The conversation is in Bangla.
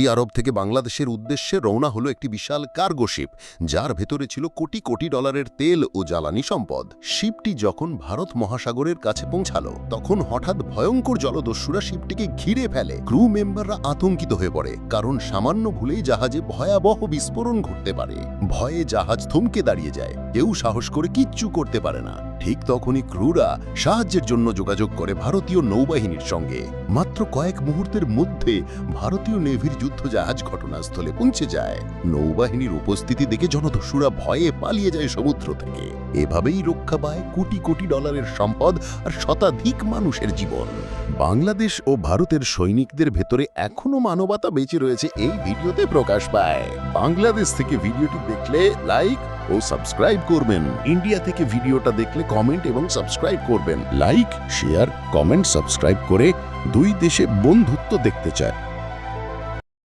সৌদি আরব থেকে বাংলাদেশের উদ্দেশ্যে রওনা হলো একটি বিশাল কার্গো শিপ, যার ভেতরে ছিল কোটি কোটি ডলারের তেল ও জ্বালানি সম্পদ। শিপটি যখন ভারত মহাসাগরের কাছে পৌঁছালো, তখন হঠাৎ ভয়ঙ্কর জলদস্যুরা শিপটিকে ঘিরে ফেলে। ক্রু মেম্বাররা আতঙ্কিত হয়ে পড়ে, কারণ সামান্য ভুলেই জাহাজে ভয়াবহ বিস্ফোরণ ঘটতে পারে। ভয়ে জাহাজ থমকে দাঁড়িয়ে যায়, কেউ সাহস করে কিচ্ছু করতে পারে না। ঠিক তখনই ক্রুরা সাহায্যের জন্য যোগাযোগ করে ভারতীয় নৌবাহিনীর সঙ্গে। মাত্র কয়েক মুহূর্তের মধ্যে ভারতীয় নেভির যুদ্ধজাহাজ ঘটনাস্থলে পৌঁছে যায়। নৌবাহিনীর উপস্থিতি দেখে জনদস্যুরা ভয়ে পালিয়ে যায় সমুদ্র থেকে। এভাবেই রক্ষা পায় কোটি কোটি ডলারের সম্পদ আর শতাধিক মানুষের জীবন। বাংলাদেশ ও ভারতের সৈনিকদের ভেতরে এখনও মানবতা বেঁচে রয়েছে এই ভিডিওতে প্রকাশ পায়। বাংলাদেশ থেকে ভিডিওটি দেখলে লাইক ও সাবস্ক্রাইব করবেন। ইন্ডিয়া থেকে ভিডিওটা দেখলে কমেন্ট এবং সাবস্ক্রাইব করবেন। লাইক, শেয়ার, কমেন্ট, সাবস্ক্রাইব করে দুই দেশে বন্ধুত্ব দেখতে চায়